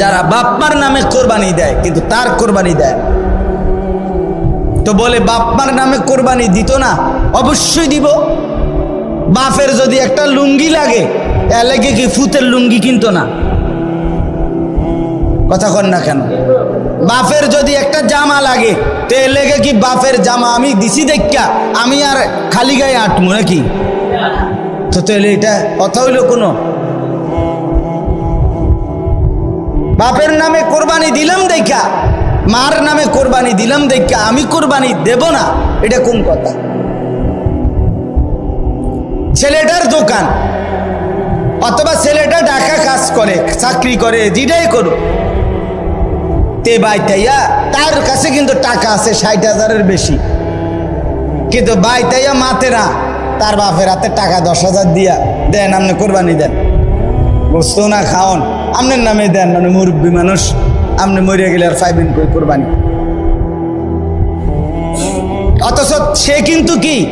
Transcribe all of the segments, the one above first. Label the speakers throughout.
Speaker 1: যারা বাপমার নামে কোরবানি দেয়, কিন্তু তার কোরবানি দেয় তো বলে বাপমার নামে কোরবানি দিত না? অবশ্যই দিব। বাপের যদি একটা লুঙ্গি লাগে এলাকে কি ফুতের লুঙ্গি কিনতো না? কথা কন না কেন? বাপের যদি একটা জামা লাগে তো এ লেগে কি বাপের জামা আমি দিছি দেখা আমি আর খালি গায়ে আটমু নাকি? তো তাহলে এটা কথা হইল কোনো? বাপের নামে কোরবানি দিলাম দেখা, মার নামে কোরবানি দিলাম দেখা, আমি কোরবানি দেব না, এটা কোন কথা? ছেলেটার দোকান, অথবা ছেলেটা ঢাকা কাজ করে, চাকরি করে, যেটাই করুক। তে বাইতাইয়া তার কাছে কিন্তু টাকা আছে ষাট হাজারের বেশি। কিন্তু বাইতাইয়া মাতে না, তার বাপের হাতে টাকা দশ হাজার দিয়া দেন, আপনি কোরবানি দেন। বস্তু না, খাওন। আপনার নামে দেন মানে মুরব্বী মানুষ। আপনি মরিয়া গেলে আর পাইবেন কই কোরবানি। অথচ সে কিন্তু কি?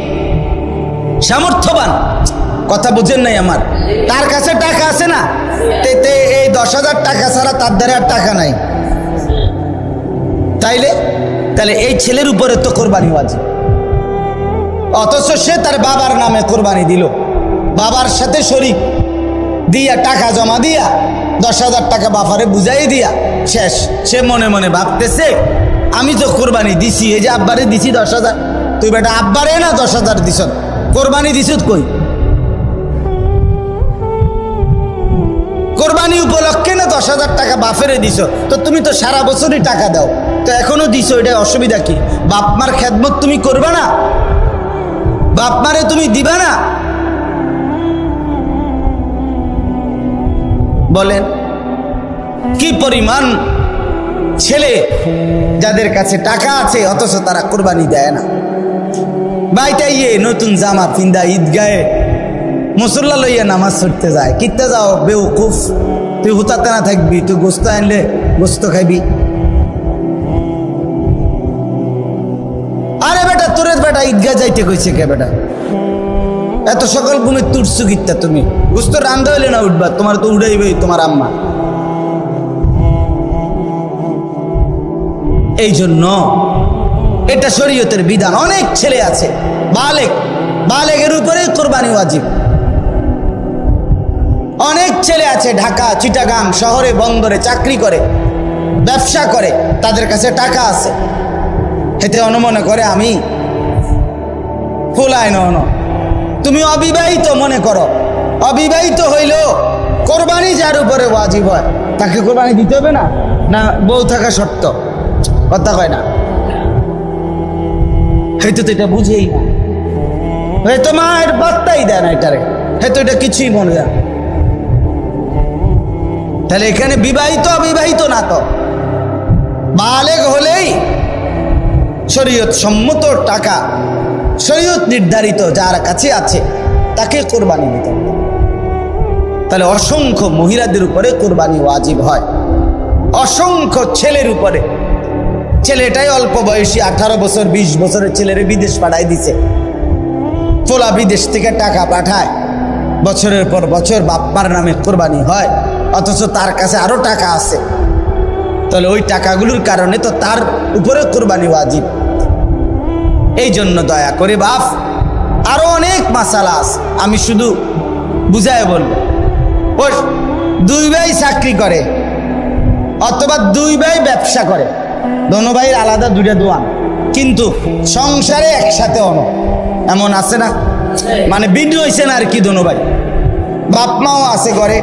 Speaker 1: সামর্থ্যবান। কথা বুঝেন নাই আমার। তার কাছে টাকা আছে না? তে- তে, এই দশ হাজার টাকা ছাড়া তার দ্বারা আর টাকা নাই। তাইলে? তাহলে এই ছেলের উপরে তো কোরবানি আছে অথচ সে তার বাবার নামে কোরবানি দিল। বাবার সাথে শরিক। দিয়া টাকা জমা দিয়া দশ হাজার টাকা বাফারে বুঝাই দিয়া, শেষ। সে মনে মনে ভাবতেছে, আমি তো কোরবানি দিছি, এই যে আব্বারে দিছি দশ হাজার। তুই বেটা আব্বারে না দশ হাজার দিছ কোরবানি দিছ কই? কোরবানি উপলক্ষে না দশ হাজার টাকা বাফেরে দিছ তো তুমি তো সারা বছরই টাকা দাও। তো এখনও দিছ, এটা অসুবিধা কি? বাপ মার খেদমত তুমি করবা না? বাপমারে তুমি দিবা না? বলেন, কি পরিমাণ ছেলে যাদের কাছে টাকা আছে, অথচ তারা কোরবানি দেয় না। বাইটা ইয়ে নতুন জামা পিন্দা ঈদগায়ে মুসল্লা লইয়া নামাজ ছুটতে যায়। কিতে যাও বেউকুফ তুই হুতাতে না থাকবি, তুই গোস্ত আনলে গোস্ত খাইবি। আরে বেটা তোরে বেটা ঈদগা যাইতে কইছে কে বেটা? এত সকাল ঘুমে তুটছু কিত্তা তুমি? গোস্ত রান্ধা হইলে না উঠবা, তোমার তো উড়াইবে তোমার আম্মা। এই জন্য এটা শরীয়তের বিধান, অনেক ছেলে আছে, বালেক, বালেকের উপরে কোরবানি ওয়াজিব। অনেক ছেলে আছে ঢাকা, চিটাগাং শহরে, বন্দরে চাকরি করে, ব্যবসা করে, তাদের কাছে টাকা আছে। এতে অনুমনে করে আমি। ফুলায় নন তুমি অবিবাহিত মনে করো অবিবাহিত হইলেও কোরবানি যার উপরে ওয়াজিব হয়। তাকে কোরবানি দিতে হবে না? না, বউ থাকা শর্ত কথা কয় না। হয়তো তো এটা বুঝেই না। হয়তো মায়ের বার্তাই দেয় না এটারে। হয়তো এটা কিছুই মনে হয় তাহলে এখানে বিবাহিত, অবিবাহিত না তো? বালেগ হলেই শরীয়ত সম্মত টাকা, শরীয়ত নির্ধারিত যার কাছে আছে, তাকে কোরবানি দিতে হবে। তাহলে অসংখ্য মহিলাদের উপরে কোরবানি ওয়াজিব হয়। অসংখ্য ছেলের উপরে। ছেলেটাই অল্প বয়সী, আঠারো বছর, বিশ বছরের ছেলেরে বিদেশ পাঠাই দিছে। ফোলা বিদেশ থেকে টাকা পাঠায়। বছরের পর বছর বাপ্পার নামে কোরবানি হয়, অথচ তার কাছে আরও টাকা আছে। তাহলে ওই টাকাগুলোর কারণে তো তার উপরে কোরবানি ওয়াজিব। এই জন্য দয়া করে বাপ, আরও অনেক মাসালা আছে। আমি শুধু বুঝায় বলব ও দুই ভাই চাকরি করে, অথবা দুই ভাই ব্যবসা করে। দোনো ভাইয়ের আলাদা দুইটা দোয়ান কিন্তু সংসারে একসাথে অন। এমন আছে না? মানে হয়েছে না আর কি দোনো ভাই? বাপ মাও আছে ঘরে।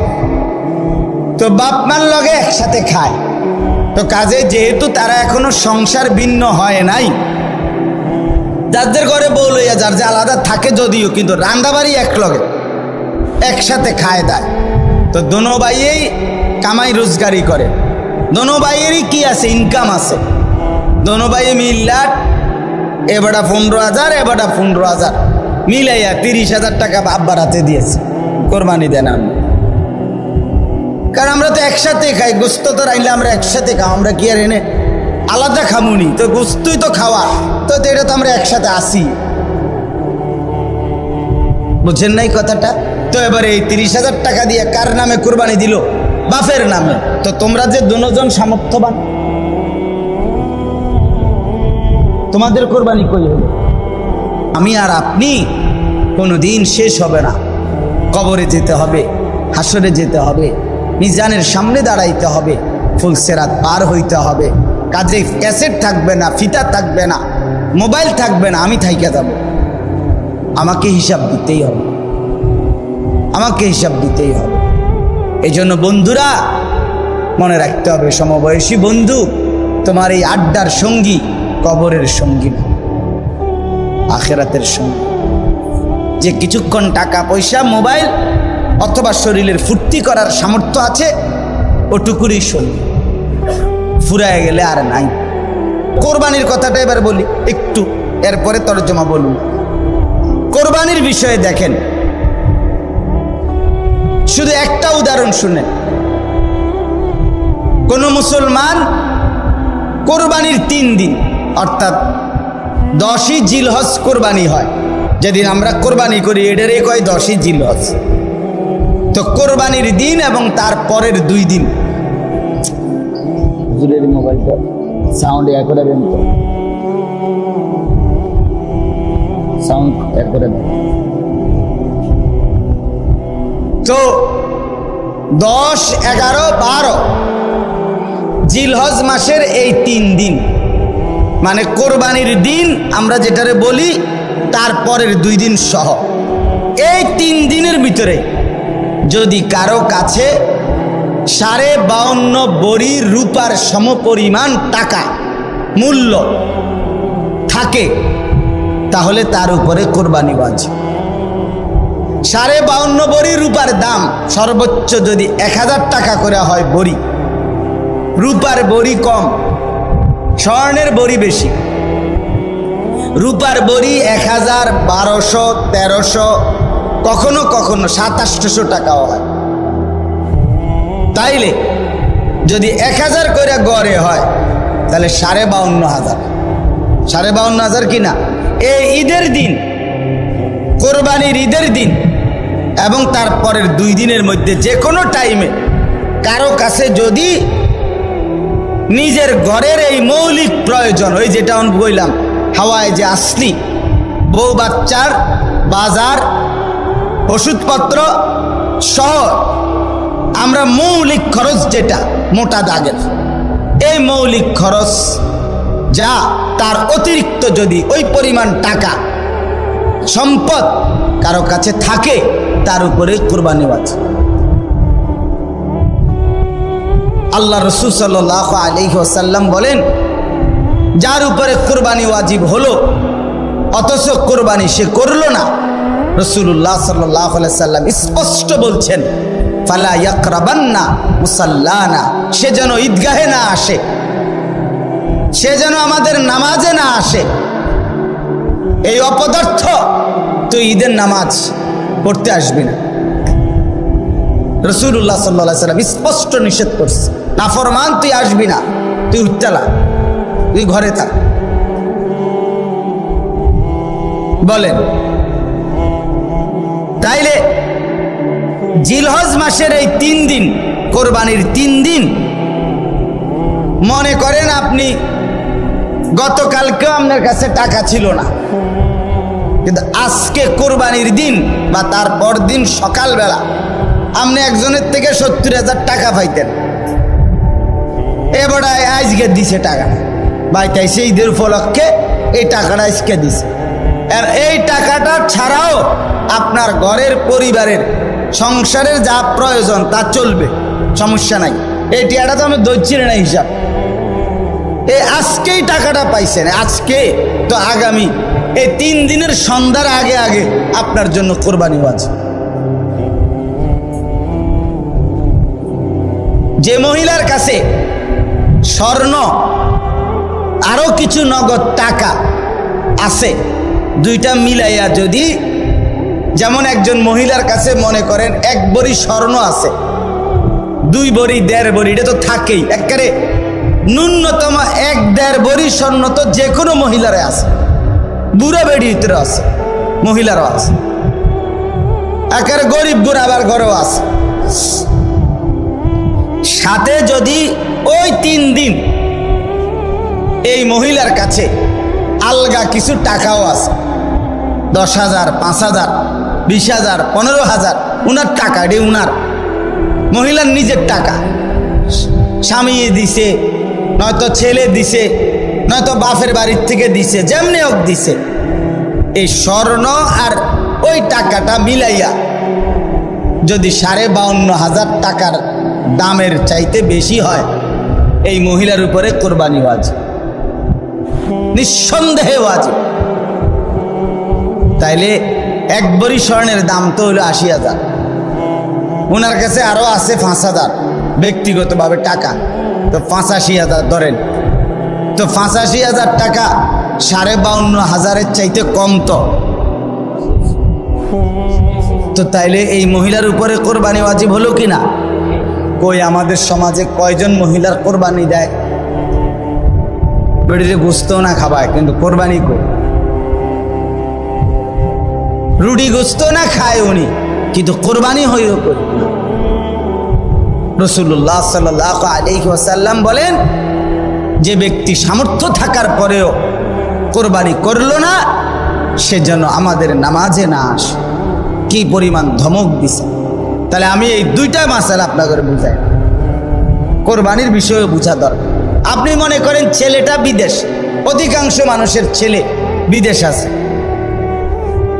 Speaker 1: তো বাপ মার লগে একসাথে খায়। তো কাজে যেহেতু তারা এখনও সংসার ভিন্ন হয় নাই, যাদের ঘরে বউ লইয়া যার যে আলাদা থাকে যদিও, কিন্তু রান্দাবাড়ি এক লগে একসাথে খায় দেয় তো দোনো ভাইয়েই কামাই রোজগারি করে। দোনো ভাইয়েরই কি আছে? ইনকাম আছে। দোনো ভাই মিল্লাট এবারটা পনেরো হাজার, এবারটা পনেরো হাজার। মিলাইয়া তিরিশ হাজার টাকা আব্বার হাতে দিয়েছে। কোরবানি দেন আমি কারণ আমরা তো একসাথে খাই, গোস্ত তো রাইলে আমরা একসাথে খাও, আমরা কি আর এনে আলাদা খামুনি? তো গোস্তই তো খাওয়া, তো তো এটা তো আমরা একসাথে আসি। বুঝছেন নাই কথাটা? তো এবারে এই তিরিশ হাজার টাকা দিয়ে কার নামে কোরবানি দিল? বাফের নামে। তো তোমরা যে দুজন সামর্থ্যবান, তোমাদের কোরবানি কই হলো? আমি আর আপনি কোনো দিন শেষ হবে না। কবরে যেতে হবে, হাসরে যেতে হবে, মিজানের সামনে দাঁড়াইতে হবে ফুলসেরাত পার হইতে হবে। কাজে ক্যাসেট থাকবে না, ফিতা থাকবে না, মোবাইল থাকবে না, আমি থাইকে যাব। আমাকে হিসাব দিতেই হবে। আমাকে হিসাব দিতেই হবে। এই জন্য বন্ধুরা, মনে রাখতে হবে, সমবয়সী বন্ধু, তোমার এই আড্ডার সঙ্গী কবরের সঙ্গী না, আখেরাতের সঙ্গী। যে কিছুক্ষণ টাকা, পয়সা, মোবাইল অথবা শরীরের ফুর্তি করার সামর্থ্য আছে, ওটুকুরই সঙ্গী। ফুরায় গেলে আর নাই। কোরবানির কথাটা এবার বলি, একটু, এরপরে তর্জমা বলুন। কোরবানির বিষয়ে দেখেন। শুধু একটা উদাহরণ শুনে। কোন মুসলমান কোরবানির তিন দিন, অর্থাৎ দশই জিলহজ কোরবানি হয়। যেদিন আমরা কোরবানি করি এটারে কয় দশই জিলহজ। তো কোরবানির দিন এবং তার পরের দুই দিন। সাউন্ড সাউন্ড তো দশ, এগারো, বারো। জিলহজ মাসের এই তিন দিন। মানে কোরবানির দিন আমরা যেটারে বলি তারপরের দুই দিন সহ। এই তিন দিনের ভিতরে যদি কারও কাছে সাড়ে বাউন্ন বড়ি রূপার সমপরিমাণ টাকা, মূল্য থাকে, তাহলে তার উপরে কোরবানি বাঁচে সাড়ে বাউন্ন বড়ি রূপার দাম সর্বোচ্চ যদি এক হাজার টাকা করে হয় বড়ি। রূপার বড়ি কম, স্বর্ণের বড়ি বেশি। রূপার বড়ি এক হাজার বারোশো, তেরোশো, কখনো কখনো সাতাশশো টাকাও হয়। তাইলে যদি এক হাজার করে গড়ে হয়, তাহলে সাড়ে বাউন্ন হাজার। সাড়ে বাউন্ন হাজার কিনা? এই ঈদের দিন, কোরবানির ঈদের দিন এবং তারপরের দুই দিনের মধ্যে যে কোনো টাইমে কারও কাছে যদি নিজের ঘরের এই মৌলিক প্রয়োজন, ওই যেটা আমি বললাম, হাওয়ায় যে আসলি, বউ বাচ্চার বাজার, ওষুধপত্র সহ আমরা মৌলিক খরচ যেটা, মোটা দাগের, এই মৌলিক খরচ যা তার অতিরিক্ত যদি ওই পরিমাণ টাকা, সম্পদ কারও কাছে থাকে তার উপরে কোরবানি আছে আল্লাহ রসুল সাল্লাহ আলহ্লাম বলেন, যার উপরে কোরবানি ওয়াজিব হলো, অথচ কোরবানি সে করল না। রসুল্লাহ সাল্লাহ সাল্লাম স্পষ্ট বলছেন, ফালা ইয়াকরাবান্না মুসাল্লানা, সে যেন ঈদগাহে না আসে, সে যেন আমাদের নামাজে না আসে। এই অপদার্থ তুই ঈদের নামাজ পড়তে আসবি না। রসুল্লাহ সাল্লা সাল্লাম স্পষ্ট নিষেধ করছে। নাফরমান, তুই আসবি না। তুই উত্তালা। তুই ঘরে থাক। বলেন, তাইলে জিলহজ মাসের এই তিন দিন, কোরবানির তিন দিন, মনে করেন আপনি গতকালকেও আপনার কাছে টাকা ছিল না। কিন্তু আজকে কোরবানির দিন বা তারপর দিন সকালবেলা আপনি একজনের থেকে সত্তর হাজার টাকা পাইতেন। এবার আজকে দিছে টাকা। বাইতাইছে ঈদের উপলক্ষে এই টাকাটা আজকে দিছে। আর এই টাকাটা ছাড়াও আপনার ঘরের পরিবারের, সংসারের যা প্রয়োজন তা চলবে, সমস্যা নাই। এই টিয়াটা তো আমি দইছি না হিসাব। এই আজকেই টাকাটা পাইছেন, আজকে তো আগামী এই তিন দিনের সন্ধ্যার আগে আগে আপনার জন্য কোরবানি আছে যে মহিলার কাছে স্বর্ণ, আরও কিছু নগদ টাকা আছে, দুইটা মিলাইয়া যদি যেমন একজন মহিলার কাছে মনে করেন এক বড়ি স্বর্ণ আছে, দুই বড়ি, দেড় বড়ি, এটা তো থাকেই। একেবারে ন্যূনতম এক দেড় বড়ি স্বর্ণ তো যে কোনো মহিলারে আছে। বুড়া বেড়ি আছে, মহিলারও আছে। একেবারে গরিব বুড়া আবার ঘরেও আছে। সাথে যদি ওই তিন দিন এই মহিলার কাছে আলগা কিছু টাকাও আছে, দশ হাজার, পাঁচ হাজার, বিশ হাজার, পনেরো হাজার, উনার টাকা, এটি উনার, মহিলার নিজের টাকা। স্বামী দিছে, নয়তো ছেলে দিছে নয়তো বাপের বাড়ির থেকে দিছে, যেমনি হোক দিছে। এই স্বর্ণ আর ওই টাকাটা মিলাইয়া যদি সাড়ে বাউন্ন হাজার টাকার দামের চাইতে বেশি হয়, এই মহিলার উপরে কোরবানি ওয়াজিব নিঃসন্দেহে ওয়াজিব তাইলে এক বড়ি স্বর্ণের দাম তো হলো আশি হাজার। ওনার কাছে আরও আছে পাঁচ হাজার, ব্যক্তিগতভাবে টাকা। তো পাঁচাশি হাজার ধরেন। তো পাঁচাশি হাজার টাকা, সাড়ে বাউন্ন হাজারের চাইতে কম তো। তো তাইলে এই মহিলার উপরে কোরবানি ওয়াজিব হলো কি না? কই, আমাদের সমাজে কয়জন মহিলার কোরবানি দেয়? বেড়িতে গুস্তও না খাবায়, কিন্তু কোরবানি কই? রুটি গুস্ত না খায় উনি, কিন্তু কোরবানি হইও কই? রসুল্লাহ সাল্লাহ আলাইহি ওয়াসাল্লাম বলেন যে ব্যক্তি সামর্থ্য থাকার পরেও কোরবানি করল না, সে যেন আমাদের নামাজে না আসে। কি পরিমাণ ধমক দিছে। তাহলে আমি এই দুইটা মাসাল আপনাদের বুঝাই। কোরবানির বিষয়ে বুঝা দরকার। আপনি মনে করেন ছেলেটা বিদেশ। অধিকাংশ মানুষের ছেলে বিদেশ আছে।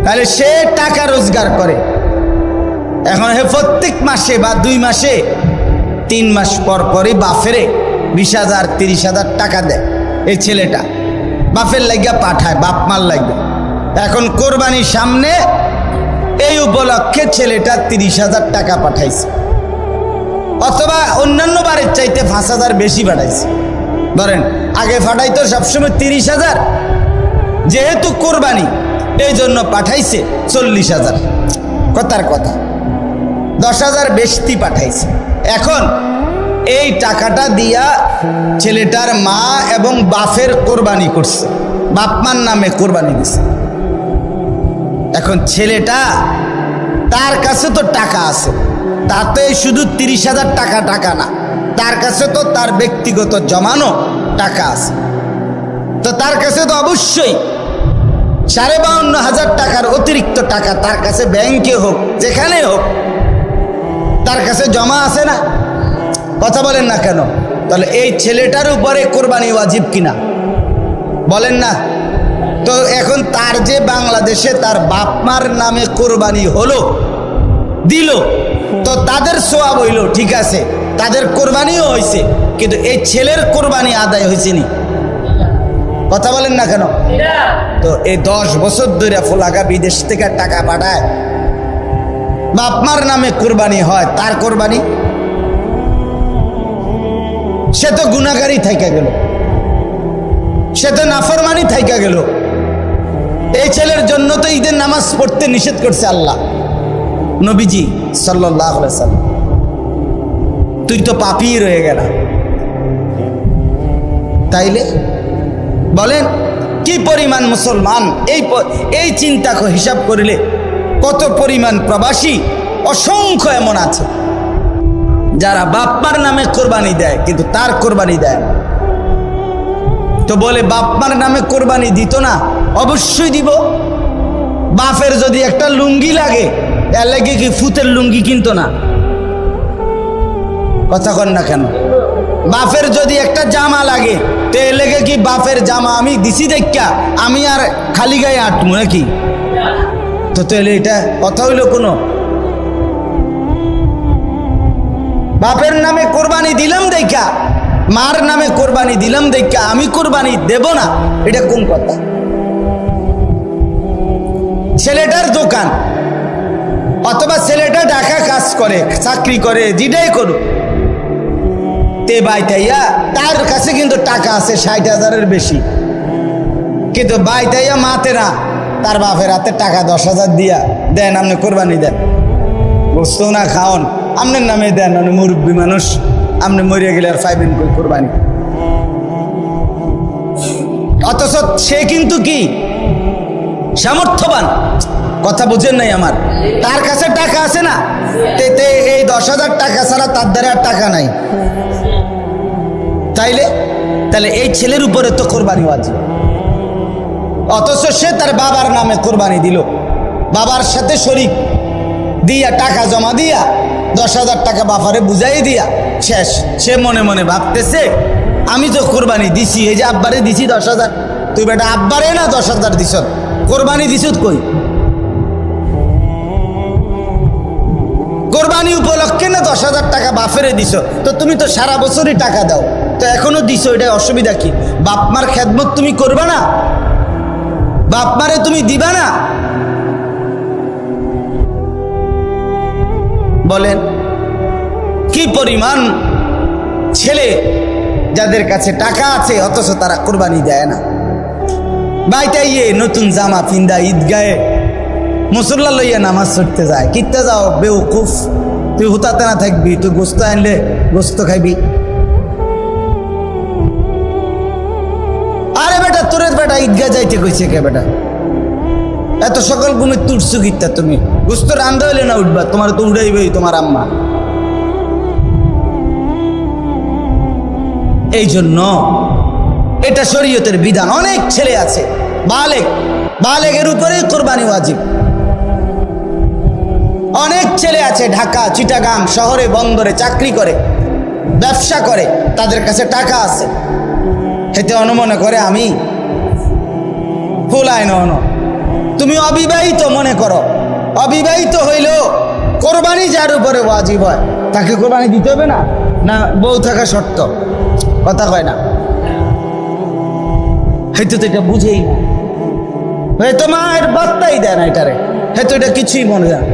Speaker 1: তাহলে সে টাকা রোজগার করে। এখন হে প্রত্যেক মাসে বা দুই মাসে তিন মাস পর পরই বাফেরে বিশ হাজার, তিরিশ হাজার টাকা দেয় এই ছেলেটা। বাপের লাগিয়া পাঠায়, বাপ মার লাগবে এখন কোরবানির সামনে এই উপলক্ষে ছেলেটা তিরিশ হাজার টাকা পাঠাইছে। অথবা অন্যান্য বারের চাইতে পাঁচ হাজার বেশি পাঠাইছে। ধরেন, আগে পাঠাইতো সবসময় তিরিশ হাজার। যেহেতু কোরবানি, এই জন্য পাঠাইছে চল্লিশ হাজার। কথার কথা, দশ হাজার বেশি পাঠাইছে। এখন এই টাকাটা দিয়া ছেলেটার মা এবং বাফের কোরবানি করছে। বাপমার নামে কোরবানি দিছে। এখন ছেলেটা তার কাছে তো টাকা আছে। তাতে শুধু তিরিশ হাজার টাকা টাকা না, তার কাছে তো তার ব্যক্তিগত জমানো টাকা আছে। তো তার কাছে তো অবশ্যই সাড়ে বাউন্ন হাজার টাকার অতিরিক্ত টাকা তার কাছে ব্যাংকে হোক যেখানে হোক, তার কাছে জমা আছে না। কথা বলেন না কেন? তাহলে এই ছেলেটার উপরে কোরবানি ওয়াজিব কিনা? বলেন না। তো এখন তার যে বাংলাদেশে তার বাপমার নামে কোরবানি হলো, দিল, তো তাদের সোয়াব হইল, ঠিক আছে। তাদের কোরবানিও হয়েছে কিন্তু এই ছেলের কোরবানি আদায় হয়েছে নি। কথা বলেন না কেন? তো এই দশ বছর ধরে ফোলাকা বিদেশ থেকে টাকা পাঠায়। বাপমার নামে কোরবানি হয়, তার কোরবানি? সে তো গুণাগারই থাইকা গেল। সে তো নাফরমানি থাইকা গেল। এই ছেলের জন্য তো ঈদের নামাজ পড়তে নিষেধ করছে আল্লাহ। নবীজি সাল্লাহ সাল্লাম। তুই তো পাপি রয়ে গেল। তাইলে বলেন, কি পরিমাণ মুসলমান? এই এই চিন্তা হিসাব করিলে কত পরিমাণ প্রবাসী? অসংখ্য এমন আছে। যারা বাপ্পার নামে কোরবানি দেয়, কিন্তু তার কোরবানি দেয় তো বলে, বাপ্পার নামে কোরবানি দিত না, অবশ্যই দিব। বাপের যদি একটা লুঙ্গি লাগে, এর লাগে কি ফুতের লুঙ্গি কিনতো না? কথা কন না কেন? বাপের যদি একটা জামা লাগে, তো এর লেগে কি বাপের জামা আমি দিছি দেখা আমি আর খালি গায়ে আটমু নাকি? তো তাহলে এটা কথা হইল কোনো? বাপের নামে কোরবানি দিলাম দেখা মার নামে কোরবানি দিলাম দেখা আমি কোরবানি দেব না। এটা কোন কথা? ছেলেটার দোকান, অথবা ছেলেটা ঢাকা কাজ করে, চাকরি করে, যেটাই করুক। তে বাইতাইয়া তার কাছে কিন্তু টাকা আছে ষাট হাজারের বেশি। কিন্তু বাইতাইয়া মাতে না, তার বাপের হাতে টাকা দশ হাজার দিয়া দেন, আপনি কোরবানি দেন। বস্তু না, খাওন। আপনার নামে দেন আপনি মুরব্বী মানুষ। আপনি মরিয়া গেলে আর পাইবেন কই কোরবানি। অথচ সে কিন্তু কি? সামর্থ্যবান। কথা বুঝেন নাই আমার। তার কাছে টাকা আছে না? তে তে, এই দশ হাজার টাকা ছাড়া তার দ্বারা আর টাকা নাই। তাইলে তাহলে এই ছেলের উপরে তো কোরবানি ওয়াজিব অথচ সে তার বাবার নামে কোরবানি দিল। বাবার সাথে শরিক। দিয়া টাকা জমা দিয়া দশ হাজার টাকা বাফারে বুঝাই দিয়া, শেষ। সে মনে মনে ভাবতেছে, আমি তো কোরবানি দিছি, এই যে আব্বারে দিছি দশ হাজার। তুই বেটা আব্বারে না দশ হাজার দিছ? কোরবানি দিছ কই? কোরবানি উপলক্ষে না দশ হাজার টাকা বাফেরে দিছ? তো তুমি তো সারা বছরই টাকা দাও। তো এখনও দিছ এটা অসুবিধা কি? বাপমার খেদমত তুমি করবা না? বাপমারে তুমি দিবা না? বলেন, কি পরিমাণ ছেলে যাদের কাছে টাকা আছে, অথচ তারা কোরবানি দেয় না? ইয়ে নতুন জামা পিন্দা ঈদগায়ে মুসল্লা লইয়া নামাজ ছুটতে যায়। কিতে যাও বেউকুফ তুই হুতাতে না থাকবি, তুই গোস্ত আনলে গোস্ত খাইবি। আরে বেটা তোরে বেটা ঈদগা যাইতে কইছে কে বেটা? এত সকল ঘুমে তুটছু গিতা তুমি। গোস্ত রান্ধা হইলে না উঠবা, তোমার তো উড়াইবেই তোমার আম্মা। এই জন্য এটা শরীয়তের বিধান, অনেক ছেলে আছে, বালেক, বালেকের উপরে কোরবানি ওয়াজিব। অনেক ছেলে আছে ঢাকা, চিটাগাং শহরে, বন্দরে চাকরি করে, ব্যবসা করে, তাদের কাছে টাকা আছে। হেতে অনুমনে করে আমি ফুলায় নন। তুমি অবিবাহিত মনে করো। অবিবাহিত হইলেও কোরবানি যার উপরে ওয়াজিব হয়, তাকে কোরবানি দিতে হবে না? না, বউ থাকা শর্ত। কথা কয় না। হয়তো তো এটা বুঝেই না। হয়তো মায়ের বার্তাই দেয় না এটারে। হয়তো এটা কিছুই মনে যায়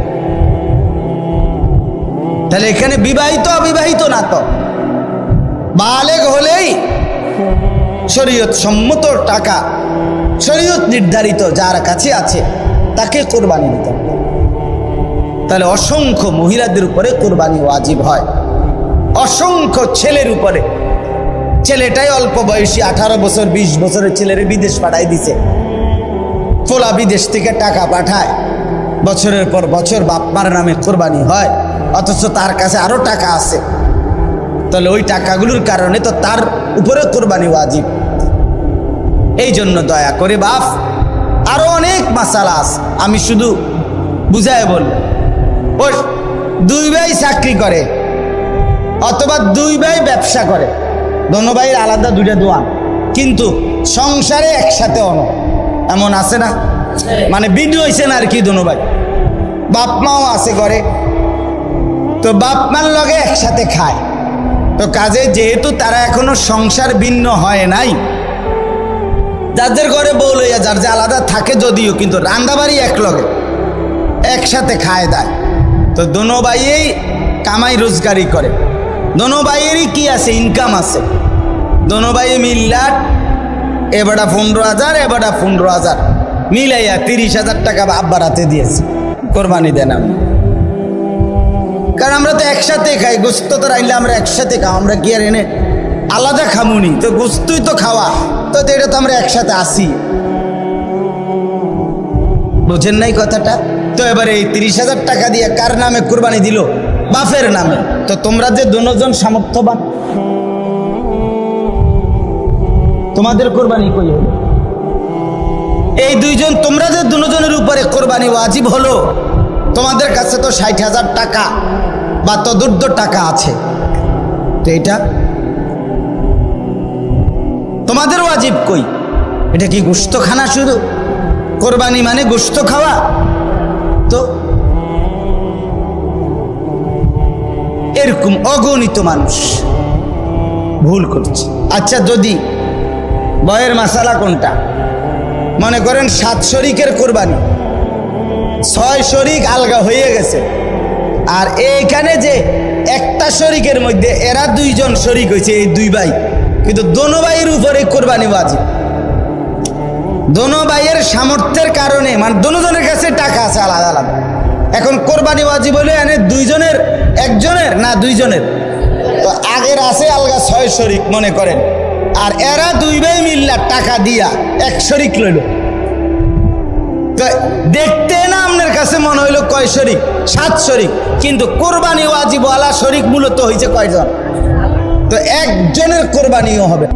Speaker 1: তাহলে এখানে বিবাহিত, অবিবাহিত না তো? বালেগ হলেই শরীয়ত সম্মত টাকা, শরীয়ত নির্ধারিত যার কাছে আছে, তাকে কোরবানি দিতে তাহলে অসংখ্য মহিলাদের উপরে কোরবানি ওয়াজিব হয়। অসংখ্য ছেলের উপরে। ছেলেটাই অল্প বয়সী, আঠারো বছর, বিশ বছরের ছেলের বিদেশ পাঠাই দিছে। ফোলা বিদেশ থেকে টাকা পাঠায়। বছরের পর বছর বাপমার নামে কোরবানি হয়, অথচ তার কাছে আরও টাকা আছে। তাহলে ওই টাকাগুলোর কারণে তো তার উপরে কোরবানি ওয়াজিব। এই জন্য দয়া করে বাপ, আরও অনেক মাসালা আছে। আমি শুধু বুঝায় বল দুই ভাই চাকরি করে, অথবা দুই ভাই ব্যবসা করে। দোনো ভাইয়ের আলাদা দুইটা দোয়ান কিন্তু সংসারে একসাথে অন। এমন আছে না? মানে বিদ্রোহ হয়েছে না আর কি দোনো ভাই? বাপ মাও আছে ঘরে। তো বাপ মার লগে একসাথে খায়। তো কাজে যেহেতু তারা এখনও সংসার ভিন্ন হয় নাই, যাদের ঘরে বউ লইয়া যার যে আলাদা থাকে যদিও, কিন্তু রান্দাবাড়ি এক লগে, একসাথে খায় দেয়। তো দোনো ভাইয়েই কামাই রোজগারি করে। দোনো ভাইয়েরই কি আছে? ইনকাম আছে। দোনো ভাই মিল্লাট এবারটা পনেরো হাজার, এবারটা পনেরো হাজার। মিলাইয়া তিরিশ হাজার টাকা আব্বার হাতে দিয়েছে। কোরবানি দেন আমি। কারণ আমরা তো একসাথে খাই, গোস্ত তো রাইলে আমরা একসাথে খাও, আমরা কি আর এনে আলাদা খামুনি? তো গোস্তই তো খাওয়া। তো এটা তো আমরা একসাথে আসি। বুঝেন নাই কথাটা? তো এবারে এই তিরিশ হাজার টাকা দিয়ে কার নামে কোরবানি দিল? বাফের নামে। তো তোমরা যে দুজন সামর্থ্যবান, তোমাদের কোরবানি কই এই দুইজন, তোমরা যে দুজনের উপরে কোরবানি ওয়াজিব হলো, তোমাদের কাছে তো ষাট হাজার টাকা বা তদুর্ধ টাকা আছে। তো এটা? তোমাদের ওয়াজিব কই? এটা কি গোস্ত খানা শুধু? কোরবানি মানে গোস্ত খাওয়া? এরকম অগণিত মানুষ। ভুল করছে। আচ্ছা যদি বয়ের মাসালা কোনটা? মনে করেন সাত শরিকের কোরবানি। ছয় শরিক আলগা হয়ে গেছে। আর এইখানে যে একটা শরিকের মধ্যে এরা দুইজন শরিক হয়েছে, এই দুই ভাই। কিন্তু দোনো ভাইয়ের উপরে কোরবানি বাজি দোনো ভাইয়ের সামর্থ্যের কারণে মানে দোনোজনের কাছে টাকা আছে আলাদা আলাদা। এখন কোরবানি বাজি বলে এনে দুইজনের, একজনের না দুইজনের? তো আগের আছে আলগা ছয় শরিক মনে করেন। আর এরা দুই ভাই মিল্লা টাকা দিয়া এক শরিক লইল। তো দেখতে না আপনার কাছে মনে হইল কয় শরিক? সাত শরিক। কিন্তু কোরবানি ওয়াজিব ওয়ালা শরিক মূলত হয়েছে কয়জন? তো একজনের কোরবানিও হবে।